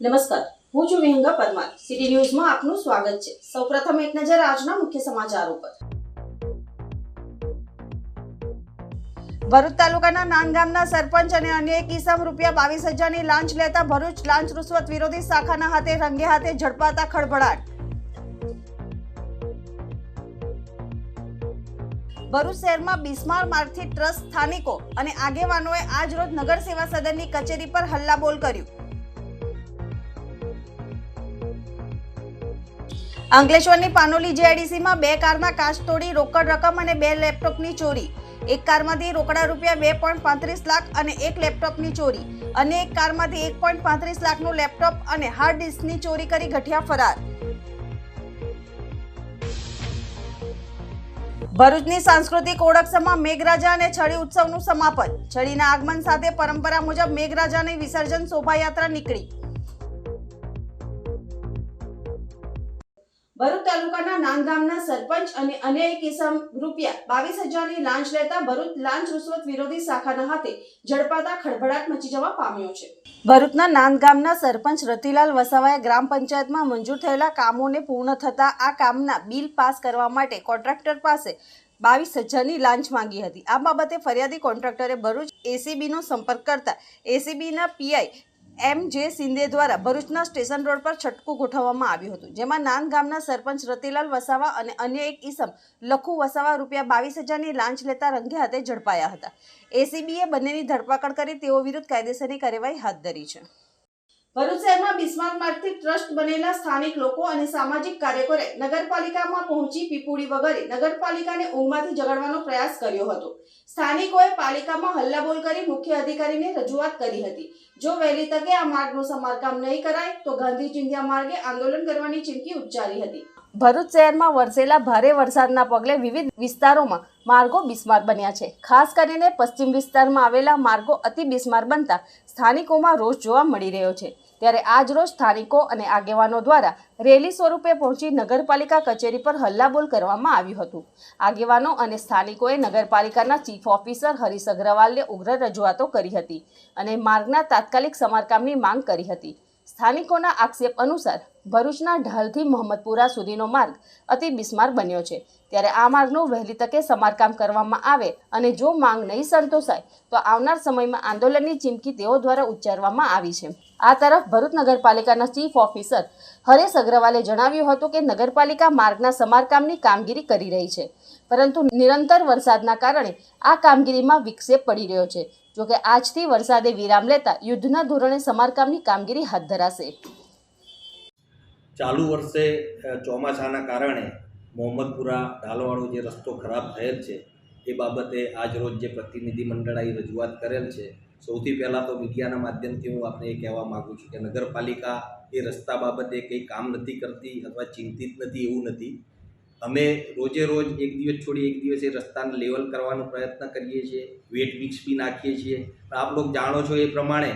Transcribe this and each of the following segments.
નમસ્કાર. હું છું વિહંગા પરમાર. સિટી ન્યૂઝમાં આપનું સ્વાગત છે. સૌપ્રથમ એક નજર આજના મુખ્ય સમાચારો પર. ભરૂચ તાલુકાના નાનગામના સરપંચ અને અન્ય એક ઇસમ રૂપિયા બાવીસ હજારની લાંચ લેતા ભરૂચ લાંચ રૂશ્વત વિરોધી શાખાના હાથે રંગે હાથે ઝડપાતા ખળભળાટ. ભરૂચ શહેરમાં બિસ્માર માર્ગથી ટ્રસ્ટ સ્થાનિકો અને આગેવાનોએ આજ રોજ નગર સેવા સદનની કચેરી પર હલ્લાબોલ કર્યું. અંકલેશ્વરની પાનોલી જીઆઈડીસીમાં બે કારના કાચ તોડી, રોકડ રકમ અને બે લેપટોપની ચોરી. એક કારમાંથી રોકડા રૂપિયા બે પોઈન્ટ પાંત્રીસ લાખ અને એક લેપટોપની ચોરી. અને એક કારમાંથી એક પોઈન્ટ પાંત્રીસ લાખનું લેપટોપ અને હાર્ડ ડિસ્કની ચોરી કરી ગઠિયા ફરાર. ભરૂચની સાંસ્કૃતિક ઓળખસમાં મેઘરાજા અને છડી ઉત્સવનું સમાપન. છડીના આગમન સાથે પરંપરા મુજબ મેઘરાજાની વિસર્જન શોભાયાત્રા નીકળી. ભરૂચ તાલુકાના નાંદગામના સરપંચ અને અન્ય એક રૂપિયા બાવીસ હજારની લાંચ લેતા ભરૂચ લાંચ રૂશ્વત વિરોધી શાખાના હાથે ઝડપાતા ખળભળાટ મચી જવા પામ્યો છે. ભરૂચના નાંદગામના સરપંચ રતિલાલ વસાવાએ ગ્રામ પંચાયતમાં મંજૂર થયેલા કામોને પૂર્ણ થતા આ કામના બિલ પાસ કરવા માટે કોન્ટ્રાક્ટર પાસે બાવીસ હજારની લાંચ માંગી હતી. આ બાબતે ફરિયાદી કોન્ટ્રાક્ટરે ભરૂચ એસીબીનો સંપર્ક કરતા એસીબીના પીઆઈ એમ જે શિંદે દ્વારા ભરૂચના સ્ટેશન રોડ પર છટકું ગોઠવવામાં આવ્યું હતું, જેમાં નાન ગામના સરપંચ રતિલાલ વસાવા અને અન્ય એક ઈસમ, લખુ વસાવા રૂપિયા બાવીસ હજારની લાંચ લેતા રંગે હાથે ઝડપાયા હતા. એસીબીએ બંનેની ધરપકડ કરી તેઓ વિરુદ્ધ કાયદેસરની કાર્યવાહી હાથ ધરી છે. ભરૂચ શહેરમાં બિસ્માર્ક માર્ગથી ટ્રસ્ટ બનેલા સ્થાનિક લોકો અને સામાજિક કાર્યકરોએ નગરપાલિકામાં પહોંચી પીપુડી વગેરે નગરપાલિકાને ઊંઘમાંથી જગાડવાનો પ્રયાસ કર્યો હતો. સ્થાનિકોએ પાલિકામાં હલ્લાબોલ કરી મુખ્ય અધિકારીને રજૂઆત કરી હતી. જો વહેલી તકે આ માર્ગનું સમારકામ નહીં કરાય, તો ગાંધી ચિંધ્યા માર્ગે આંદોલન કરવાની ચીમકી ઉચ્ચારી હતી. ભરૂચ શહેરમાં વરસેલા ભારે વરસાદના પગલે વિવિધ વિસ્તારોમાં માર્ગો બિસ્માર બન્યા છે. ખાસ કરીને પશ્ચિમ વિસ્તારમાં આવેલા માર્ગો અતિ બિસ્માર બનતા સ્થાનિકોમાં રોષ જોવા મળી રહ્યો છે. ત્યારે આજ રોજ સ્થાનિકો અને આગેવાનો દ્વારા રેલી સ્વરૂપે પહોંચી નગરપાલિકા કચેરી પર હલ્લાબોલ કરવામાં આવ્યું હતું. આગેવાનો અને સ્થાનિકોએ નગરપાલિકાના ચીફ ઓફિસર હરીશ અગ્રવાલને ઉગ્ર રજૂઆતો કરી હતી અને માર્ગના તાત્કાલિક સમારકામની માંગ કરી હતી. સ્થાનિકોના આક્ષેપ અનુસાર ભરૂચના ઢાલથી મોહમ્મદપુરા સુધીનો માર્ગ અતિ બિસ્માર બન્યો છે. ત્યારે આ માર્ગનું વહેલી તકે સમારકામ કરવામાં આવે અને જો માંગ નહીં સંતોષાય, તો આવનાર સમયમાં આંદોલનની ચીમકી તેઓ દ્વારા ઉચ્ચારવામાં આવી છે. આ તરફ ભરૂચ નગરપાલિકાના ચીફ ઓફિસર હરેશ અગ્રવાલે જણાવ્યું હતું કે નગરપાલિકા માર્ગના સમારકામની કામગીરી કરી રહી છે, પરંતુ નિરંતર વરસાદના કારણે આ કામગીરીમાં વિક્ષેપ પડી રહ્યો છે. જોકે આજથી વરસાદે વિરામ લેતા યુદ્ધના ધોરણે સમારકામની કામગીરી હાથ ધરાશે. ચાલુ વર્ષે ચોમાસાના કારણે મોહમ્મદપુરા ઢાલવાળો જે રસ્તો ખરાબ થયેલ છે, એ બાબતે આજ જે પ્રતિનિધિ મંડળ રજૂઆત કરેલ છે સૌથી પહેલાં તો મીડિયાના માધ્યમથી હું આપને એ કહેવા માગું છું કે નગરપાલિકા એ રસ્તા બાબતે કંઈ કામ નથી કરતી અથવા ચિંતિત નથી, એવું નથી. અમે રોજે રોજ એક દિવસ છોડી એક દિવસ એ રસ્તાને લેવલ કરવાનો પ્રયત્ન કરીએ છીએ, વેટ મિક્સ બી નાખીએ છીએ. આપ લોકો જાણો છો એ પ્રમાણે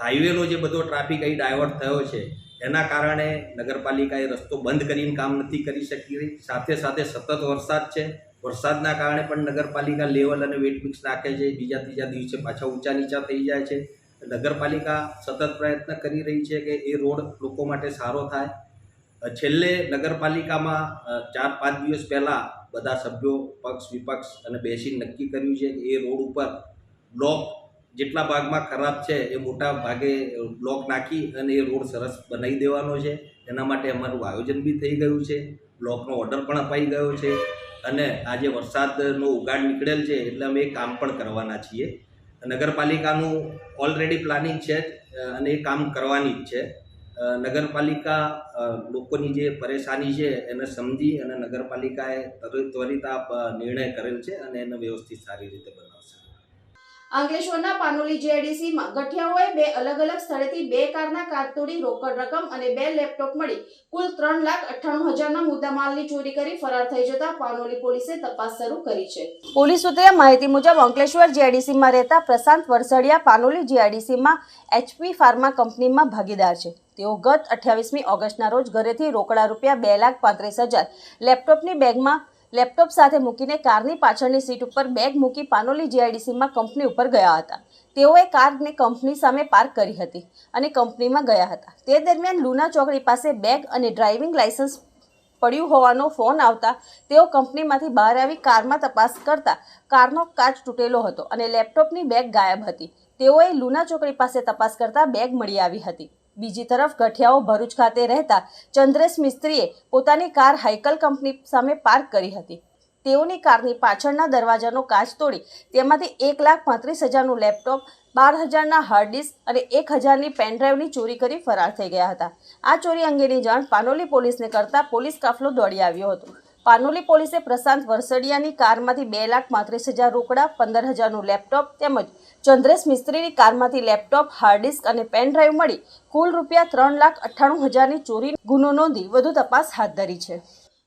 હાઈવેનો જે બધો ટ્રાફિક અહીં ડાયવર્ટ થયો છે, એના કારણે નગરપાલિકાએ રસ્તો બંધ કરીને કામ નથી કરી શકી રહી. સાથે સાથે સતત વરસાદ છે. વરસાદના કારણે પણ નગરપાલિકા લેવલ અને વેટ મિક્સ નાખે છે. બીજા ત્રીજા દિવસે પાછા ઊંચા નીચા થઈ જાય છે. નગરપાલિકા સતત પ્રયત્ન કરી રહી છે કે એ રોડ લોકો માટે સારો થાય. છેલ્લે નગરપાલિકામાં ચાર પાંચ દિવસ પહેલાં બધા સભ્યો પક્ષ વિપક્ષ અને બેસીને નક્કી કર્યું છે કે એ રોડ ઉપર બ્લોક જેટલા ભાગમાં ખરાબ છે એ મોટા ભાગે બ્લોક નાખી અને એ રોડ સરસ બનાવી દેવાનો છે. એના માટે અમારું આયોજન બી થઈ ગયું છે. બ્લોકનો ઓર્ડર પણ અપાઈ ગયો છે. અને આજે વરસાદનો ઉગાડ નીકળેલ છે એટલે અમે એ કામ પણ કરવાના છીએ. નગરપાલિકાનું ઓલરેડી પ્લાનિંગ છે જ, અને એ કામ કરવાની જ છે. નગરપાલિકા લોકોની જે પરેશાની છે એને સમજી અને નગરપાલિકાએ ત્વરિત આ નિર્ણય કરેલ છે અને એને વ્યવસ્થિત સારી રીતે બનાવશે અંકલેશ્વરના પાનોલી જેડીસીમાં ગઠિયાઓએ બે અલગ અલગ સ્થળેથી બે કારના કાર તોડી રોકડ રકમ અને બે લેપટોપ મળી. કુલ ત્રણ લાખ અઠ્ઠાણું હજારના મુદ્દામાલની ચોરી કરી ફરાર થઈ જતા પાનોલી પોલીસે તપાસ શરૂ કરી છે. પોલીસ સૂત્રે માહિતી મુજબ અંકલેશ્વર જીઆઈડીસીમાં રહેતા પ્રશાંત વરસડિયા પાનોલી જીઆઈડીસીમાં એચપી ફાર્મા કંપનીમાં ભાગીદાર છે. તેઓ ગત અઠ્યાવીસમી ઓગસ્ટના રોજ ઘરેથી રોકડા રૂપિયા બે લાખ પાંત્રીસ હજાર લેપટોપની બેગમાં લેપટોપ સાથે મૂકીને કારની પાછળની સીટ ઉપર બેગ મૂકી પાનોલી જીઆઈડીસીમાં કંપની ઉપર ગયા હતા. તેઓએ કારને કંપની સામે પાર્ક કરી હતી અને કંપનીમાં ગયા હતા. તે દરમિયાન લુના ચોકડી પાસે બેગ અને ડ્રાઇવિંગ લાઇસન્સ પડ્યું હોવાનો ફોન આવતા તેઓ કંપનીમાંથી બહાર આવી કારમાં તપાસ કરતા કારનો કાચ તૂટેલો હતો અને લેપટોપની બેગ ગાયબ હતી. તેઓએ લુના ચોકડી પાસે તપાસ કરતા બેગ મળી આવી હતી. બીજી તરફ ગઠિયાઓ ભરૂચ ખાતે રહેતા ચંદ્રેશ મિસ્ત્રીએ પોતાની કાર હાઇકલ કંપની સામે પાર્ક કરી હતી. તેઓની કારની પાછળના દરવાજાનો કાચ તોડી તેમાંથી એક લાખ પાંત્રીસ હજારનું લેપટોપ, બાર હજારના હાર્ડ ડિસ્ક અને એક હજારની પેનડ્રાઈવની ચોરી કરી ફરાર થઈ ગયા હતા. આ ચોરી અંગેની જાણ પાનોલી પોલીસને કરતા પોલીસ કાફલો દોડી આવ્યો હતો. પાનોલી પોલીસે પ્રશાંત વરસડિયાની કારમાંથી બે લાખ પાંત્રીસ હજાર રોકડા પંદર હજારનું લેપટોપ તેમજ ચંદ્રેશ મિસ્ત્રીની કારમાંથી લેપટોપ હાર્ડ ડિસ્ક અને પેન ડ્રાઈવ મળી કુલ રૂપિયા ત્રણ લાખ અઠ્ઠાણું હજારની ચોરી ગુનો નોંધી વધુ તપાસ હાથ ધરી છે.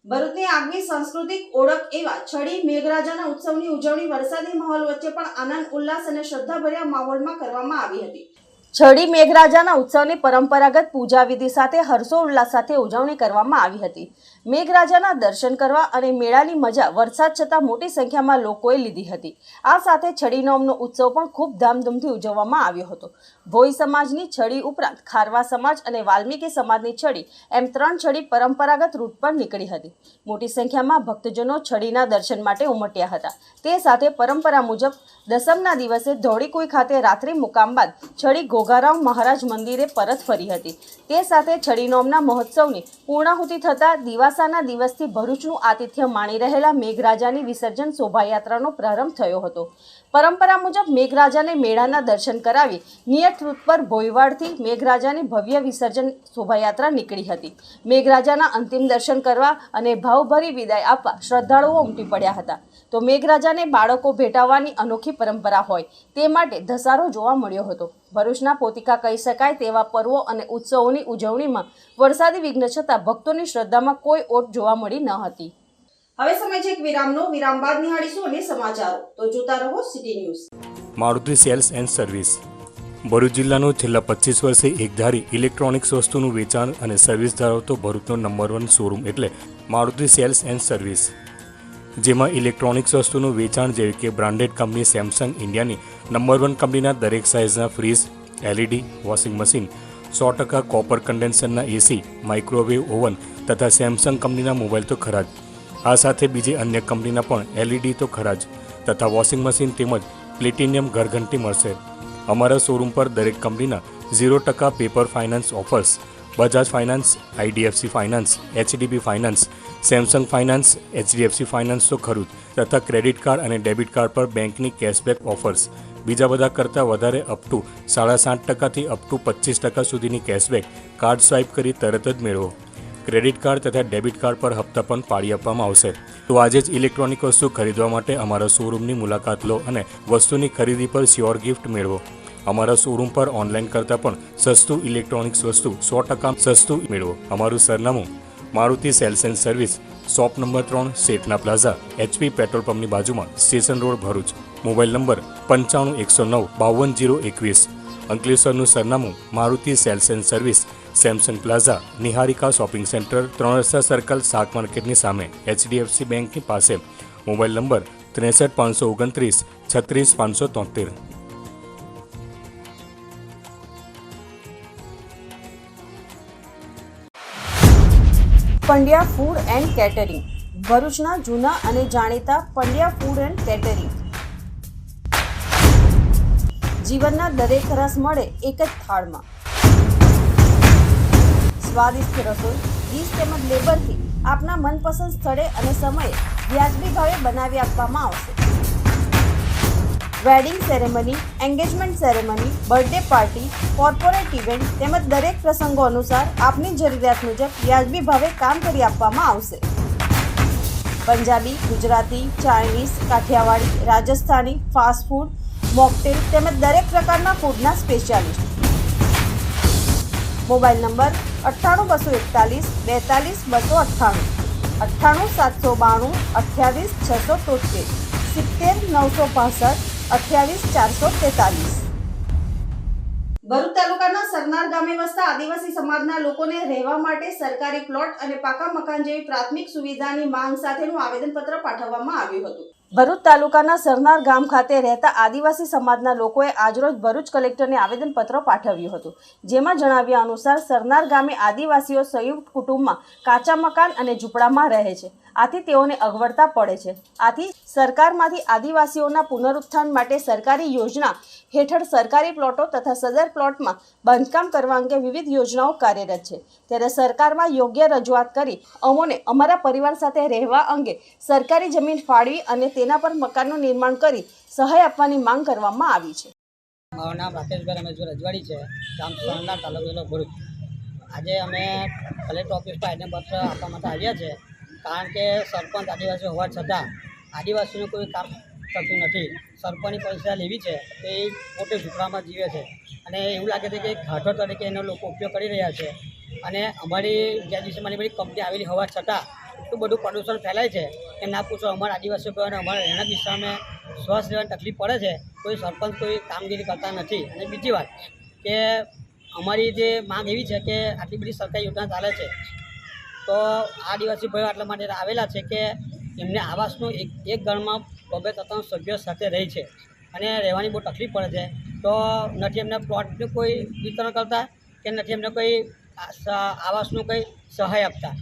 ભરૂચની આગવી સાંસ્કૃતિક ઓળખ એવા છડી મેઘરાજાના ઉત્સવની ઉજવણી વરસાદી માહોલ વચ્ચે પણ આનંદ ઉલ્લાસ અને શ્રદ્ધાભર્યા માહોલમાં કરવામાં આવી હતી. છડી મેઘરાજાના ઉત્સવની પરંપરાગત પૂજા વિધિ સાથે હર્ષો ઉલ્લાસ સાથે ઉજવણી કરવામાં આવી હતી. મેઘરાજાના દર્શન કરવા અને મેળાની મજા વરસાદ છતાં મોટી સંખ્યામાં લોકોએ લીધી હતી. આ સાથે છડી નોમનો ઉત્સવ પણ ખૂબ ધામધૂમથી ઉજવવામાં આવ્યો હતો. ભોઈ સમાજની છડી ઉપરાંત ખારવા સમાજ અને વાલ્મીકી સમાજની છડી એમ ત્રણ છડી પરંપરાગત રૂટ પર નીકળી હતી. મોટી સંખ્યામાં ભક્તજનો છડીના દર્શન માટે ઉમટ્યા હતા. તે સાથે પરંપરા મુજબ દસમના દિવસે ધોળીકુઈ ખાતે રાત્રિ મુકામ બાદ છડી ઘોઘારામ મહારાજ મંદિરે પરત ફરી હતી. તે સાથે છડી નોમના મહોત્સવની પૂર્ણાહુતિ થતાં દિવાસાના દિવસથી ભરૂચનું આતિથ્ય માણી રહેલા મેઘરાજાની વિસર્જન શોભાયાત્રાનો પ્રારંભ થયો હતો. પરંપરા મુજબ મેઘરાજાને મેળાના દર્શન કરાવી નિયત રૂટ પર ભોયવાડથી મેઘરાજાની ભવ્ય વિસર્જન શોભાયાત્રા નીકળી હતી. મેઘરાજાના અંતિમ દર્શન કરવા અને ભાવભરી વિદાય આપવા શ્રદ્ધાળુઓ ઉમટી પડ્યા હતા. તો મેઘરાજાને બાળકો ભેટાવવાની અનોખી પરંપરા હોય તે માટે ધસારો જોવા મળ્યો હતો. ભરૂચના પોતિકા કહી શકાય તેવા પર્વો અને ઉત્સવોની ઉજવણીમાં વરસાદી વિઘ્ન છતાં ભક્તોની શ્રદ્ધામાં કોઈ ઓટ જોવા મળી ન હતી. હવે સમય છે એક વિરામનો. વિરામ બાદ નિહાળીશું અને સમાચારો. તો જોતા રહો city news. Maruti sales and service. Bharuch જિલ્લાનું છેલ્લા પચીસ વર્ષે એકધારી ઇલેક્ટ્રોનિક્સ વસ્તુનું વેચાણ અને સર્વિસ ધરાવતો ભરૂચનો નંબર વન શોરૂમ એટલે મારુતિ સેલ્સ એન્ડ સર્વિસ. જેમાં ઇલેક્ટ્રોનિક્સ વસ્તુનું વેચાણ જેવી કે બ્રાન્ડેડ કંપની સેમસંગ ઇન્ડિયાની નંબર વન કંપનીના દરેક સાઇઝના ફ્રીજ એલઈડી વોશિંગ મશીન સો ટકા કોપર કન્ડેન્સરના એસી માઇક્રોવેવ ઓવન તથા સેમસંગ કંપનીના મોબાઈલ તો ખરા જ. આ સાથે બીજી અન્ય કંપનીના પણ એલઈડી તો ખરા જ. તથા વોશિંગ મશીન તેમજ પ્લેટિનિયમ ઘરઘંટી મળશે. અમારા શોરૂમ પર દરેક કંપનીના ઝીરો ટકા paper finance offers Bajaj finance IDFC finance HDB finance Samsung finance HDFC finance તો ખરું જ, તથા ક્રેડિટ કાર્ડ અને ડેબિટ કાર્ડ પર બેંકની કેશબેક ઓફર્સ બીજા બધા કરતાં વધારે અપ ટુ સાડા સાત ટકાથી અપ ટુ પચીસ ટકા સુધીની કેશબેક કાર્ડ સ્વાઇપ કરી તરત જ મેળવો. ક્રેડિટ કાર્ડ તથા ડેબિટ કાર્ડ પર હપ્તા પણ પાડી આપવામાં આવશે. તો આજે જ ઇલેક્ટ્રોનિક વસ્તુ ખરીદવા માટે અમારા શોરૂમની મુલાકાત લો અને વસ્તુની ખરીદી પર શ્યોર ગિફ્ટ મેળવો. અમારા શોરૂમ પર ઓનલાઈન કરતાં પણ સસ્તું ઇલેક્ટ્રોનિક્સ વસ્તુ સો ટકા સસ્તું મેળવો. અમારું સરનામું Maruti sales and service, shop number ત્રણ, શેઠના પ્લાઝા, એચપી પેટ્રોલ પંપની બાજુમાં, station road Bharuch. Mobile number પંચાણું એકસો નવ બાવન જીરો એકવીસ. અંકલેશ્વરનું સરનામું, Maruti sales and service, Samsung plaza, Niharika shopping centre ત્રણ રસ્તા સર્કલ, શાક માર્કેટની સામે, એચડીએફસી બેંકની પાસે. મોબાઈલ નંબર ત્રેસઠ પાંચસો ઓગણત્રીસ, છત્રીસ પાંચસો તોતેર. પંડ્યા ફૂડ એન્ડ કેટરિંગ ભરૂચના જૂના અને જાણીતા પંડ્યા ફૂડ એન્ડ કેટરિંગ જીવનના દરેક રસ મળે એક જ થાળમાં. સ્વાદિષ્ટ રસોઈ ડીશ તેમજ લેબરથી આપના મનપસંદ સ્થળે અને સમયે વ્યાજબી ભાવે બનાવી આપવામાં આવશે. Wedding ceremony engagement ceremony birthday party corporate event તેમજ દરેક પ્રસંગો અનુસાર આપની જરૂરિયાત મુજબ વ્યાજબી ભાવે કામ કરી આપવામાં આવશે. Punjabi, Gujarati, Chinese, Kathiawadi, Rajasthani fast food mocktail તેમજ દરેક પ્રકારના ફૂડના સ્પેશિયાલિસ્ટ મોબાઈલ નંબર અઠ્ઠાણું બસો એકતાલીસ બેતાલીસ બસો અઠ્ઠાણું. અઠ્ઠાણું સાતસો બાણું અઠ્યાવીસ છસો તોતેર સિત્તેર નવસો પાસઠ અઠ્યાવીસ ચારસો તેતાલીસ. ભરૂચ તાલુકાના સરનાર ગામે વસતા આદિવાસી સમાજના લોકોને રહેવા માટે સરકારી પ્લોટ અને પાકા મકાન જેવી પ્રાથમિક સુવિધાની માંગ સાથેનું આવેદનપત્ર પાઠવવામાં આવ્યું હતું. ભરૂચ તાલુકાના સરનાર ગામ ખાતે રહેતા આદિવાસી સમાજના લોકોએ આજરોજ ભરૂચ કલેક્ટરને આવેદનપત્ર પાઠવ્યું હતું. જેમાં જણાવ્યા અનુસાર સરનાર ગામે આદિવાસીઓ સંયુક્ત કુટુંબમાં કાચા મકાન અને ઝૂંપડામાં રહે છે. આથી તેઓને અગવડતા પડે છે. આથી સરકારમાંથી આદિવાસીઓના પુનરુત્થાન માટે સરકારી યોજના હેઠળ સરકારી પ્લોટો તથા સદર પ્લોટમાં બાંધકામ કરવા અંગે વિવિધ યોજનાઓ કાર્યરત છે. ત્યારે સરકારમાં યોગ્ય રજૂઆત કરી અમોને અમારા પરિવાર સાથે રહેવા અંગે સરકારી જમીન ફાળવી અને તેના પર મકાનનું નિર્માણ કરી સહાય આપવાની માંગ કરવામાં આવી છે. મારું નામ રાકેશભાઈ રમેશભાઈ રજવાડી છે. ગામ સોનનાથ તાલુકો ભરૂચ. આજે અમે કલેક્ટર ઓફિસમાં આવેદનપત્ર આપવા માટે આવ્યા છે. કારણ કે સરપંચ આદિવાસી હોવા છતાં આદિવાસીનું કોઈ કામ થતું નથી. સરપંચની પૈસા લેવી છે એ પોતે ઝૂંપડામાં જીવે છે. અને એવું લાગે છે કે ઘાટો તરીકે એનો લોકો ઉપયોગ કરી રહ્યા છે. અને અમારી જ્યાં દિવસે મારી બધી કંપની આવેલી હોવા છતાં એટલું બધું પ્રદૂષણ ફેલાય છે કે ના પૂછો અમારા આદિવાસીઓ પર અમારા રહેણાંક વિસ્તારમાં શ્વાસ લેવાની તકલીફ પડે છે, કોઈ સરપંચ કોઈ કામગીરી કરતા નથી. અને બીજી વાત કે અમારી જે માંગ એવી છે કે આટલી બધી સરકારી યોજના ચાલે છે. તો આદિવાસી ભાઈઓ આટલા માટે આવેલા છે કે એમને આવાસનું એક એક ઘરમાં બબે ત્રણ સભ્યો સાથે રહે છે અને રહેવાની બહુ તકલીફ પડે છે. તો નથી એમને પ્લોટનું કોઈ વિતરણ કરતા કે નથી એમને કોઈ આવાસનું કંઈ સહાય આપતા?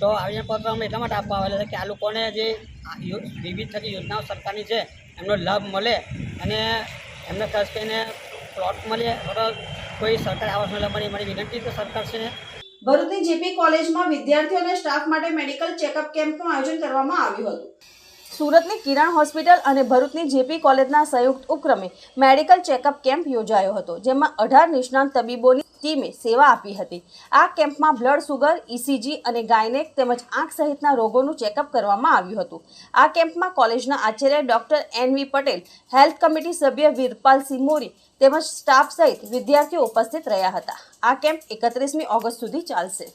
તો આવેદનપત્ર અમે એટલા માટે આપવા આવેલા છે કે આ લોકોને જે વિવિધ થતી યોજનાઓ સરકારની છે, એમનો લાભ મળે અને એમને ખાસ કરીને પ્લોટ મળે. બરાબર કોઈ સરકારી આવાસનો લાભ મળે મારી વિનંતી છે સરકારશ્રીને ભરૂચની જેપી કોલેજમાં વિદ્યાર્થીઓ અને સ્ટાફ માટે મેડિકલ ચેકઅપ કેમ્પનું આયોજન કરવામાં આવ્યું હતું. સુરતની કિરણ હોસ્પિટલ અને ભરૂચની જેપી કોલેજના સંયુક્ત ઉપક્રમે મેડિકલ ચેકઅપ કેમ્પ યોજાયો હતો, જેમાં અઢાર નિષ્ણાંત તબીબોની ટીમે સેવા આપી હતી. આ કેમ્પમાં બ્લડ સુગર ઇસીજી અને ગાયનેક તેમજ આંખ સહિતના રોગોનું ચેકઅપ કરવામાં આવ્યું હતું. આ કેમ્પમાં કોલેજના Acharya doctor N V Patel, health committee સભ્ય વીરપાલસિંહ મોરી તેમજ સ્ટાફ સહિત વિદ્યાર્થીઓ ઉપસ્થિત રહ્યા હતા. આ કેમ્પ એકત્રીસમી ઓગસ્ટ સુધી ચાલશે.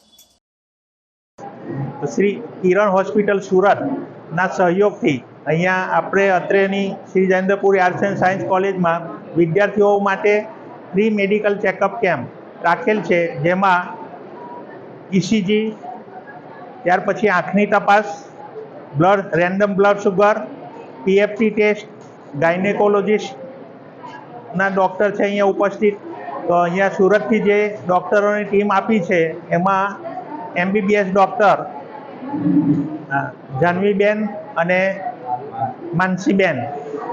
શ્રી કિરણ હોસ્પિટલ સુરતના સહયોગથી અહીંયા આપણે અત્રેની Shri Jayendrapuri arts and science કોલેજમાં વિદ્યાર્થીઓ માટે ફ્રી મેડિકલ ચેકઅપ કેમ્પ રાખેલ છે, જેમાં ઇસીજી ત્યાર પછી આંખની તપાસ, blood, random blood sugar PFT test ગાયનેકોલોજીસ્ટના doctor છે અહીંયા ઉપસ્થિત. તો અહીંયા સુરતથી જે ડૉક્ટરોની ટીમ આપી છે, એમાં એમબીબીએસ ડૉક્ટર જાનવીબેન અને માનસીબેન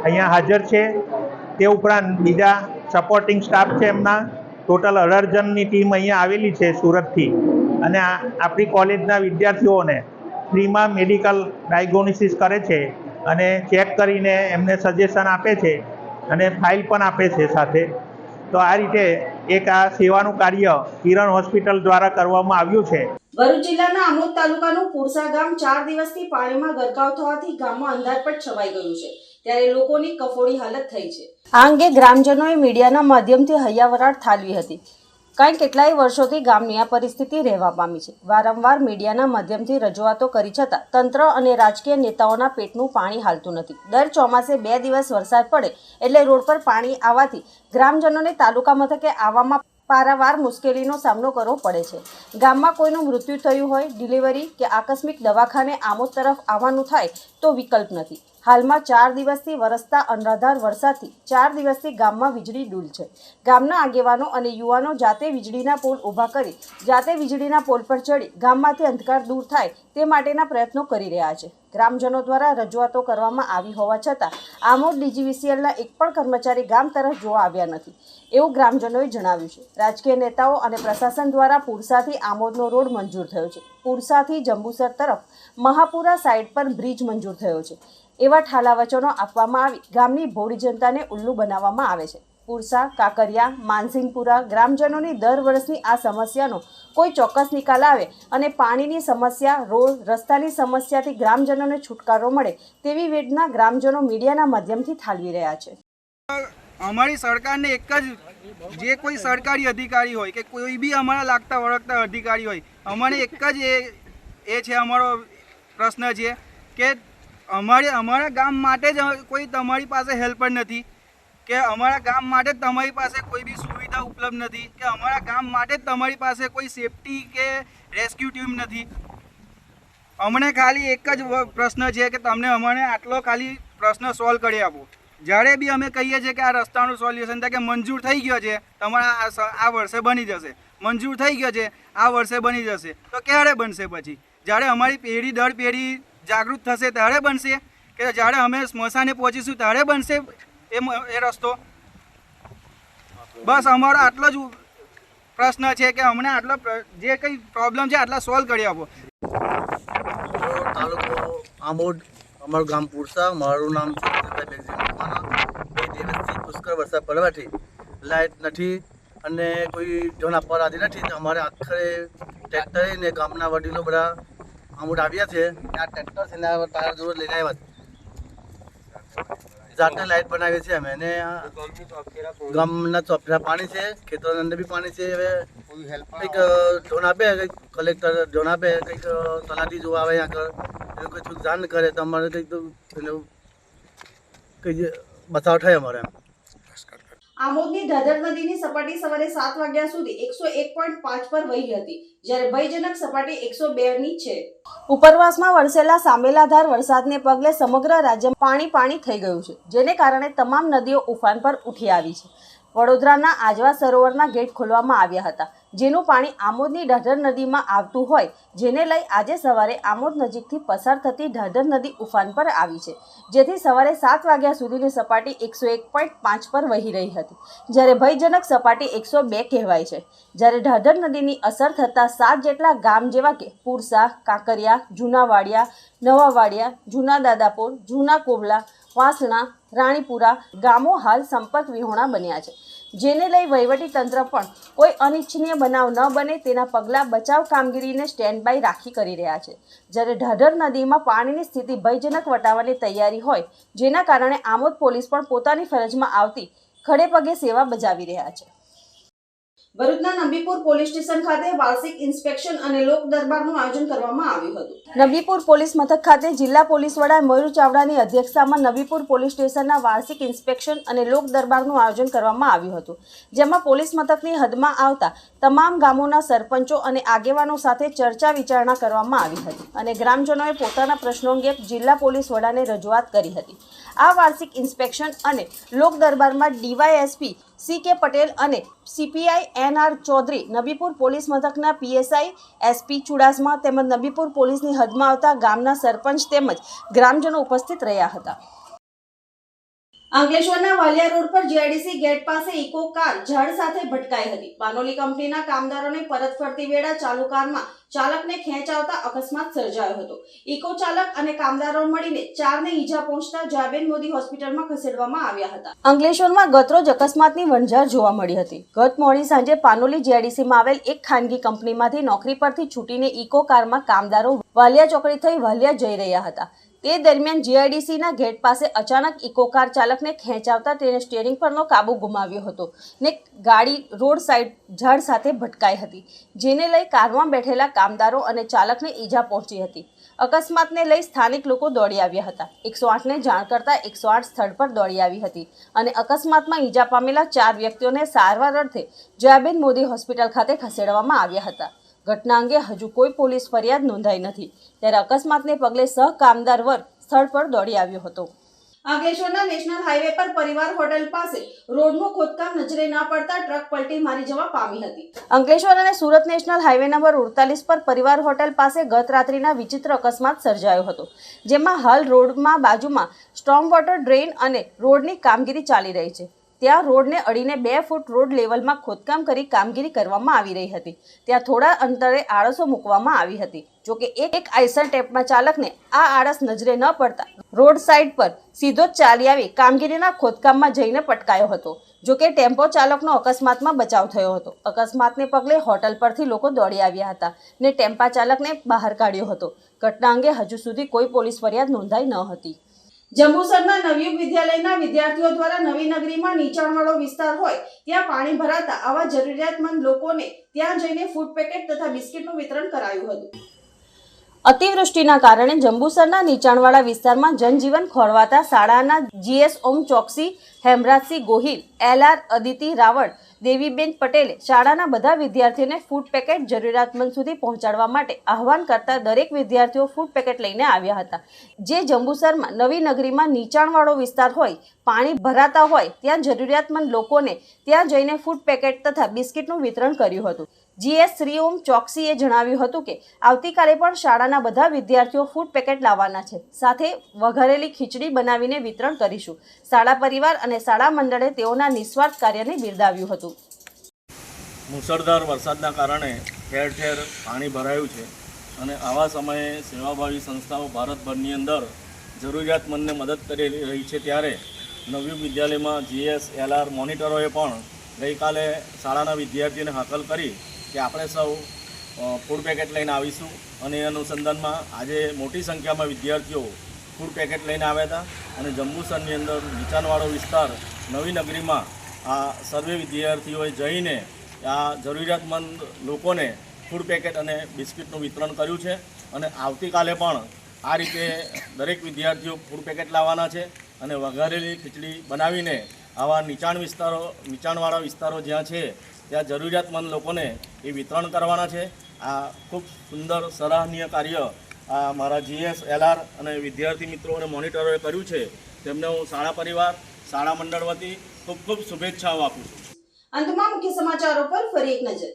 અહીંયા હાજર છે. તે ઉપરાંત બીજા સપોર્ટિંગ સ્ટાફ છે એમના. ટોટલ અઢાર જણની ટીમ અહીંયા આવેલી છે સુરતથી. અને આપણી કોલેજના વિદ્યાર્થીઓને ફ્રીમાં મેડિકલ ડાયગ્નોસિસ કરે છે અને ચેક કરીને એમને સજેશન આપે છે અને ફાઇલ પણ આપે છે સાથે. તો આ રીતે એક આ સેવાનું કાર્ય કિરણ હોસ્પિટલ દ્વારા કરવામાં આવ્યું છે. ભરૂચ જિલ્લાના આમોદ તાલુકાનું પુરસા ગામ ચાર દિવસથી પાણીમાં ગરકાવ થવાથી ગામમાં અંધારપટ છવાઈ ગયું છે. ત્યારે લોકોની કફોડી હાલત થઈ છે. આ અંગે ગ્રામજનોએ મીડિયાના માધ્યમથી હૈયાવરાટ ઠાલવી હતી. કારણ કેટલાય વર્ષોથી ગામની આ પરિસ્થિતિ રહેવા પામી છે. વારંવાર મીડિયાના માધ્યમથી રજૂઆતો કરી છતાં તંત્ર અને રાજકીય નેતાઓના પેટનું પાણી હાલતું નથી. દર ચોમાસે બે દિવસ વરસાદ પડે એટલે રોડ પર પાણી આવવાથી ગ્રામજનોને તાલુકા મથકે આવવામાં પારાવાર મુશ્કેલીનો સામનો કરવો પડે છે. ગામમાં કોઈનું મૃત્યુ થયું હોય, ડિલિવરી કે આકસ્મિક દવાખાને આમોદ તરફ આવવાનું થાય, તો વિકલ્પ નથી. હાલમાં ચાર દિવસથી વરસતા અનરાધાર વરસાદથી ચાર દિવસથી ગામમાં વીજળી ડૂલ છે. ગામના આગેવાનો અને યુવાનો જાતે વીજળીના પોલ ઊભા કરી, જાતે વીજળીના પોલ પર ચડી ગામમાંથી અંધકાર દૂર થાય તે માટેના પ્રયત્નો કરી રહ્યા છે. ગ્રામજનો દ્વારા રજૂઆતો કરવામાં આવી હોવા છતાં, આમોદ ડીજીવીસીએલના એક પણ કર્મચારી ગામ તરફ જોવા આવ્યા નથી. એવું ગ્રામજનોએ જણાવ્યું છે. રાજકીય નેતાઓ અને પ્રશાસન દ્વારા પુરસાથી આમોદનો રોડ મંજૂર થયો છે. પુરસાથી જંબુસર તરફ મહાપુરા સાઇડ પર બ્રિજ મંજૂર થયો છે. એવા ઠાલા વચનો આપવામાં આવી ગામની ભોળી જનતાને ઉલ્લુ બનાવવામાં આવે છે. પુરસા, કાકરિયા માનસિંગપુરા ગ્રામજનોની દર વર્ષની આ સમસ્યાનો કોઈ ચોક્કસ નિકાલ આવે અને પાણીની સમસ્યા, રોડ, રસ્તાની સમસ્યાથી ગ્રામજનોને છુટકારો મળે તેવી વેદના ગ્રામજનો મીડિયાના માધ્યમથી ઠાલવી રહ્યા છે. અમારી સરકારને એક જ જે કોઈ સરકારી અધિકારી હોય કે કોઈ બી અમારા લાગતા વળગતા અધિકારી હોય અમારે એક જ એ એ છે અમારો પ્રશ્ન છે કે અમારે અમારા ગામ માટે જ કોઈ તમારી પાસે હેલ્પર નથી, કે અમારા ગામ માટે તમારી પાસે કોઈ બી સુવિધા ઉપલબ્ધ નથી, કે અમારા ગામ માટે તમારી પાસે કોઈ સેફટી કે રેસ્ક્યુ ટીમ નથી. અમને ખાલી એક જ પ્રશ્ન છે કે તમને અમને આટલો ખાલી પ્રશ્ન સોલ્વ કરી આપો. જ્યારે બી અમે કહીએ છીએ કે આ રસ્તાનું સોલ્યુશન થાય કે મંજૂર થઈ ગયો છે, તમારા આ વર્ષે બની જશે. મંજૂર થઈ ગયો છે, આ વર્ષે બની જશે. તો ક્યારે બનશે પછી? જ્યારે અમારી પેઢી દર પેઢી જાગૃત થશે, ત્યારે બનશે? કે જ્યારે અમે સ્મશાને પહોંચીશું, ત્યારે બનશે એ એ રસ્તો? બસ અમારો આટલો જ પ્રશ્ન છે કે અમને આટલો જે કંઈ પ્રોબ્લેમ છે, આટલા સોલ્વ કરી આપો. તાલુકો અમારું ગામ પુરસા, મારું નામ છે દિવસથી પુષ્કળ વરસાદ પડવાથી લાઇટ નથી અને કોઈ જોન આપવા રાજી નથી. તો અમારે આખરે ટ્રેક્ટરે ને ગામના વડીલો બધા અમુક આવ્યા છે. આ ટ્રેક્ટર છે ને ટાયર જોડે લઈને આવ્યા છે. જાતે લાઇટ બનાવી છે અમે. અને ગામના ચોપડા પાણી છે. ખેતરોની અંદર બી પાણી છે. હવે કંઈક ધોન આપે કંઈક કલેક્ટર ધોન આપે કંઈક તલાટી જોવા આવે આગળ. એવું કંઈક જાણ કરે તો અમારે કંઈક એનું કંઈક બચાવ થાય અમારે એમ. આમોદની ધાધર નદીની સપાટી સવારે સાત વાગ્યા સુધી એકસો એક પોઈન્ટ પાંચ પર વહી હતી, જ્યારે ભયજનક સપાટી એકસો બે ની છે. ઉપરવાસમાં વરસેલા સામેલાધાર વરસાદને પગલે સમગ્ર રાજ્ય પાણી પાણી થઈ ગયું છે, જેને કારણે તમામ નદીઓ ઉફાન પર ઉઠી આવી છે. વડોદરાના આજવા સરોવરના ગેટ ખોલવામાં આવ્યા હતા. જેનું પાણી આમોદની ઢાઢર નદીમાં આવતું હોય, જેને લઈ આજે સવારે આમોદ નજીકથી પસાર થતી ઢાઢર નદી ઉફાન પર આવી છે. જેથી સવારે સાત વાગ્યા સુધીની સપાટી એકસો એક પોઈન્ટ પાંચ પર વહી રહી હતી. જ્યારે ભયજનક સપાટી એકસો બે કહેવાય છે. જ્યારે ઢાઢર નદીની અસર થતાં સાત જેટલા ગામ જેવા કે પુરસા, કાંકરિયા, જૂનાવાડિયા વાડિયા નવા વાડિયા જૂના દાદાપુર જૂના કોબલા વાસણા, રાણીપુરા ગામો હાલ સંપર્ક વિહોણા બન્યા છે. જેને લઈ વહીવટી તંત્ર પણ કોઈ અનિચ્છનીય બનાવ ન બને તેના પગલાં બચાવ કામગીરીને સ્ટેન્ડ બાય રાખી કરી રહ્યા છે. જ્યારે ઢાઢર નદીમાં પાણીની સ્થિતિ ભયજનક વટાવવાની તૈયારી હોય, જેના કારણે આમોદ પોલીસ પણ પોતાની ફરજમાં આવતી ખડે પગે સેવા બજાવી રહ્યા છે. ભરૂચના નબીપુર પોલીસ સ્ટેશન ખાતે વાર્ષિક ઇન્સ્પેક્શન અને લોક દરબારનું આયોજન કરવામાં આવ્યું હતું. નબીપુર પોલીસ મથક ખાતે જિલ્લા પોલીસ વડા મયુર ચાવડાની અધ્યક્ષતામાં નબીપુર પોલીસ સ્ટેશનના વાર્ષિક ઇન્સ્પેક્શન અને લોક દરબારનું આયોજન કરવામાં આવ્યું હતું, જેમાં પોલીસ મથકની હદમાં આવતા તમામ ગામોના સરપંચો અને આગેવાનો સાથે ચર્ચા વિચારણા કરવામાં આવી હતી અને ગ્રામજનોએ પોતાના પ્રશ્નો અંગે જિલ્લા પોલીસ વડાને રજૂઆત કરી હતી. આ વાર્ષિક ઇન્સ્પેક્શન અને લોક દરબારમાં ડીવાયએસપી સી કે પટેલ અને CPI N R Chaudhary Nabipur police મથકના પીએસઆઈ એસપી ચુડાસમા તેમજ નબીપુર પોલીસની હદમાં આવતા ગામના સરપંચ તેમજ ગ્રામજનો ઉપસ્થિત રહ્યા હતા. અંકલેશ્વરના વાલિયા રોડ પર જીઆઈડીસી ગેટ પાસે ઇકો કાર ઝાડ સાથે ભટકાઈ હતી. પાનોલી કંપનીના કામદારોને પરત ફરતી વેળા ચાલુ કારમાં ચાલકને ખેંચ આવતા અકસ્માત સર્જાયો હતો. ઇકો ચાલક અને કામદારો મળીને ચારને ઈજા પહોંચતા જાબેન મોદી હોસ્પિટલમાં ખસેડવામાં આવ્યા હતા. અંકલેશ્વરમાં ગતરોજ અકસ્માતની વણઝાર જોવા મળી હતી. ગત મોડી સાંજે પાનોલી જીઆઈડીસીમાં આવેલ એક ખાનગી કંપનીમાંથી નોકરી પરથી છૂટીને ઇકો કારમાં કામદારો વાલિયા ચોકડી થઈ વાલિયા જઈ રહ્યા હતા. તે દરમિયાન જીઆઈડીસીના ગેટ પાસે અચાનક ઇકો કાર ચાલકને ખેંચાવતા તેને સ્ટીયરિંગ પરનો કાબુ ગુમાવ્યો હતો ને ગાડી રોડ સાઈડ ઝાડ સાથે ભટકાઈ હતી, જેને લઈ કારમાં બેઠેલા કામદારો અને ચાલકને ઈજા પહોંચી હતી. અકસ્માતને લઈ સ્થાનિક લોકો દોડી આવ્યા હતા. એકસો આઠને જાણ કરતાં એકસો આઠ સ્થળ પર દોડી આવી હતી અને અકસ્માતમાં ઈજા પામેલા ચાર વ્યક્તિઓને સારવાર અર્થે જયાબેન મોદી હોસ્પિટલ ખાતે ખસેડવામાં આવ્યા હતા. ઘટના અંગે હજુ કોઈ પોલીસ ફરિયાદ નોંધાઈ નથી. ત્યારે અકસ્માતને પગલે સહ કામદાર વર્ગ સ્થળ પર દોડી આવ્યો હતો. અંકલેશ્વરના નેશનલ હાઈવે પર પરિવાર હોટેલ પાસે રોડનું ખોદકામ નજરે ન પડતા ટ્રક પલટી મારી જવા પામી હતી. અંકલેશ્વર અને સુરત નેશનલ હાઈવે નંબર ઉડતાલીસ પર પરિવાર હોટેલ પાસે ગત રાત્રિના વિચિત્ર અકસ્માત સર્જાયો હતો જેમાં હાલ રોડમાં બાજુમાં સ્ટ્રોમ વોટર ડ્રેઇન અને રોડની કામગીરી ચાલી રહી છે. ત્યાં રોડને અડીને બે ફૂટ રોડ લેવલમાં ખોદકામ કરી કામગીરી કરવામાં આવી રહી હતી. ત્યાં થોડા અંતરે આળસો મૂકવામાં આવી હતી. જોકે એક એક આઈસર ટેપમાં ચાલકને આ આળસ નજરે ન પડતા રોડ સાઈડ પર સીધો જ ચાલી આવી કામગીરીના ખોદકામમાં જઈને પટકાયો હતો. જોકે ટેમ્પો ચાલકનો અકસ્માતમાં બચાવ થયો હતો. અકસ્માતને પગલે હોટલ પરથી લોકો દોડી આવ્યા હતા ને ટેમ્પા ચાલકને બહાર કાઢ્યો હતો. ઘટના અંગે હજુ સુધી કોઈ પોલીસ ફરિયાદ નોંધાઈ ન હતી. જંબુસરના નવયુગ વિદ્યાલયના વિદ્યાર્થીઓ દ્વારા નવી નગરીમાં નીચાણવાળો વિસ્તાર હોય, ત્યાં પાણી ભરાતા આવા જરૂરિયાતમંદ લોકોને ત્યાં જઈને ફૂડ પેકેટ તથા બિસ્કિટનું વિતરણ કરાયું હતું. અતિવૃષ્ટિના કારણે જંબુસરના નીચાણવાળા વિસ્તારમાં જનજીવન ખોરવાતા શાળાના GS Om Choksi, Hemrajsinh Gohil, L R Aditi Raval Deviben પટેલે શાળાના બધા વિદ્યાર્થીઓને ફૂડ પેકેટ જરૂરિયાતમંદ સુધી પહોંચાડવા માટે આહવાન કરતા દરેક વિદ્યાર્થીઓ ફૂડ પેકેટ લઈને આવ્યા હતા. જે જંબુસરમાં નવી નગરીમાં નીચાણવાળો વિસ્તાર હોય, પાણી ભરાતા હોય, ત્યાં જરૂરિયાતમંદ લોકોને ત્યાં જઈને ફૂડ પેકેટ તથા બિસ્કિટનું વિતરણ કર્યું હતું. જીએસ શ્રીઓમ ચોકસીએ જણાવ્યું હતું કે આવતીકાલે પણ શાળાના બધા વિદ્યાર્થીઓ ફૂડ પેકેટ લાવવાના છે. સાથે વઘારેલી ખીચડી બનાવીને વિતરણ કરીશું. શાળા પરિવાર અને શાળા મંડળે તેઓના નિસ્વાર્થ કાર્યને બિરદાવ્યું હતું. મુસળધાર વરસાદના કારણે ઠેર ઠેર પાણી ભરાયું છે અને આવા સમયે સેવાભાવી સંસ્થાઓ ભારતભરની અંદર જરૂરિયાતમંદને મદદ કરી રહી છે ત્યારે નવયુગ વિદ્યાલયમાં જીએસ એલઆર મોનિટરોએ પણ ગઈકાલે શાળાના વિદ્યાર્થીઓને હાકલ કરી કે આપણે સૌ ફૂડ પેકેટ લઈને આવીશું. અને એ અનુસંધાનમાં આજે મોટી સંખ્યામાં વિદ્યાર્થીઓ ફૂડ પેકેટ લઈને આવ્યા હતા. અને જંબુસરની અંદર નીચાણવાળો વિસ્તાર નવી નગરીમાં આ સર્વે વિદ્યાર્થીઓએ જઈને આ જરૂરિયાતમંદ લોકોને ફૂડ પેકેટ અને બિસ્કિટનું વિતરણ કર્યું છે. અને આવતીકાલે પણ આ રીતે દરેક વિદ્યાર્થીઓ ફૂડ પેકેટ લાવવાના છે. અને વઘારેલી ખીચડી બનાવીને આવા નીચાણ વિસ્તારો, નીચાણવાળા વિસ્તારો જ્યાં છે ત્યાં જરૂરિયાતમંદ લોકોને એ વિતરણ કરવાના છે. આ ખૂબ સુંદર, સરાહનીય કાર્ય આ મારા જીએસ, એલઆર અને વિદ્યાર્થી મિત્રો અને મોનિટરોએ કર્યું છે. તેમને હું શાળા પરિવાર, શાળા મંડળ વતી ખૂબ ખૂબ શુભેચ્છાઓ આપું છું. અંતમાં મુખ્ય સમાચારો પર ફરી એક નજર.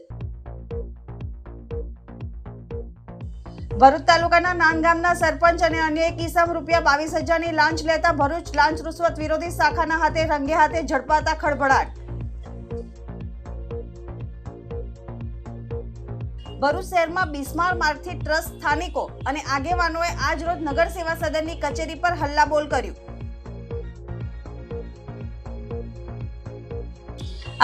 ભરૂચ તાલુકાના નાનગામના સરપંચ અને અન્ય એક ઇસમ રૂપિયા બાવીસ હજારની લાંચ લેતા ભરૂચ લાંચ રૂશ્વત વિરોધી શાખાના હાથે રંગે હાથે ઝડપાતા ખળભળાટ. ભરૂચ શહેરમાં બિસ્માર માર્ગથી ટ્રસ્ટ સ્થાનિકો અને આગેવાનોએ આજ રોજ નગર સેવા સદનની કચેરી પર હલ્લાબોલ કર્યું.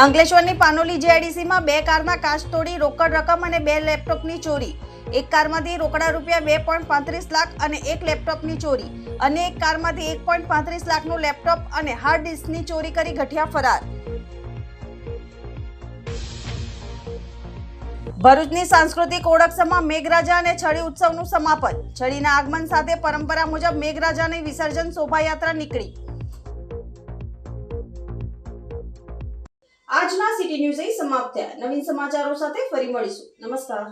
અંકલેશ્વરની પાનોલી જેઆઈડીસીમાં બે કારના કાચ તોડી રોકડ રકમ અને બે લેપટોપની ચોરી. એક કારમાંથી રોકડા રૂપિયા બે પોઈન્ટ પાંત્રીસ લાખ અને એક લેપટોપની ચોરી. અને એક કારમાંથી એક પોઈન્ટ પાંત્રીસ લાખનું લેપટોપ અને હાર્ડ ડિસ્કની ચોરી કરી ગઠિયા ફરાર. ભરૂચની સાંસ્કૃતિક ઓળખસમાં મેઘરાજા અને છડી ઉત્સવનું સમાપન. છડીના આગમન સાથે પરંપરા મુજબ મેઘરાજાની વિસર્જન શોભાયાત્રા નીકળી. આજના સિટી ન્યૂઝ સમાપ્ત થયા. નવીન સમાચારો સાથે ફરી મળીશું. નમસ્કાર.